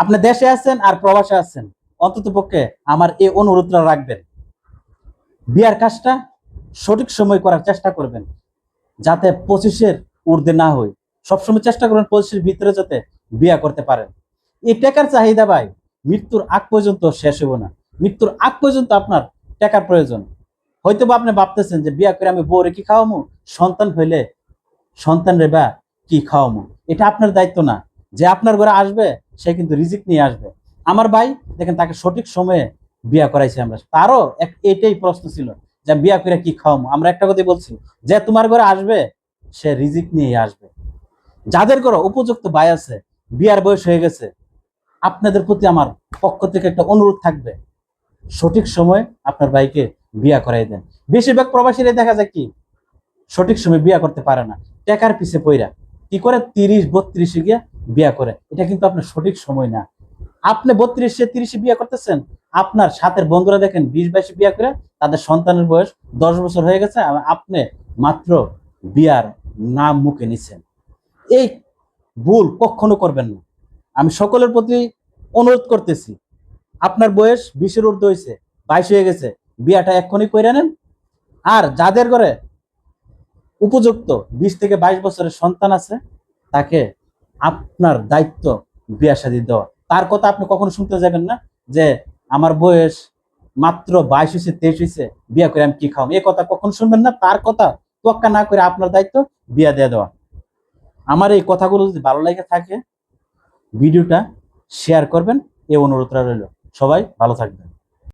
আপনি দেশে আছেন আর প্রবাসে আছেন অন্তত পক্ষে আমার এই অনুরোধটা রাখবেন। বিয়ার কাজটা সঠিক সময় করার চেষ্টা করবেন, যাতে পঁচিশের ঊর্ধ্বে না হয়। সবসময় চেষ্টা করবেন পঁচিশের ভিতরে যাতে বিয়া করতে পারেন। এই টাকার চাহিদা ভাই, মৃত্যুর আগ পর্যন্ত শেষ হইব না। মৃত্যুর আগ পর্যন্ত আপনার টাকার প্রয়োজন। হয়তো বা আপনি ভাবতেছেন যে বিয়া করে আমি বউরে কি খাওয়ামু? সন্তান হইলে সন্তান রে বা কি খাওয়ামু? এটা আপনার দায়িত্ব না। যে আপনার ঘরে আসবে সে কিন্তু রিজিক নিয়ে আসবে। আমার ভাই, দেখেন তাকে সঠিক সময়ে বিয়া করাইছি আমরা। তারও এক এটাই প্রশ্ন ছিল যে বিয়া করে কি খাওয়ামু আমরা একটা কথাই বলছি, যে তোমার ঘরে আসবে, সে রিজিক নিয়ে আসবে। যাদের ঘরে উপযুক্ত ভাই আছে, বিয়ার বয়স হয়ে গেছে, আপনাদের প্রতি আমার পক্ষ থেকে একটা অনুরোধ থাকবে, সঠিক সময় আপনার ভাইকে বিয়া করাই দেন। বেশিরভাগ প্রবাসীরা দেখা যায় কি, সঠিক সময় বিয়া করতে পারে না। টাকার পিছে পইরা। কি করে? তিরিশ, বত্রিশে গিয়ে বিয়া করে, এটা কিন্তু আপনার সঠিক সময় না। আপনি বত্রিশে তিরিশে বিয়া করতেছেন, আপনার সাথের বন্ধুরা দেখেন, বিশ বাইশে বিয়া করে তাদের সন্তানের বয়স দশ বছর হয়ে গেছে আপনি মাত্র বিয়ার নাম মুখে নিছেন। এই ভুল কখনো করবেন না। আমি সকলের প্রতি অনুরোধ করতেছি, আপনার বয়স বিশের ঊর্ধ্ব হয়েছে, বাইশ হয়ে গেছে, বিয়াটা এক্ষুনি করে নেন। আর যাদের ঘরে উপযুক্ত বিশ থেকে বাইশ বছরের সন্তান আছে, তাকে আপনার দায়িত্ব বিয়া শাদী দেওয়া। তার কথা আপনি কখনো শুনতে যাবেন না যে আমার বয়স মাত্র বাইশ হয়েছে, তেইশ হয়েছে, বিয়া করে আমি কি খাওয়াম এই কথা কখন শুনবেন না, তার কথা তোয়াক্কা না করে আপনার দায়িত্ব বিয়া দিয়ে দেওয়া। আমার এই কথাগুলো যদি ভালো লাগে থাকে, ভিডিওটা শেয়ার করবেন এই অনুরোধটা রইল। সবাই ভালো থাকবেন।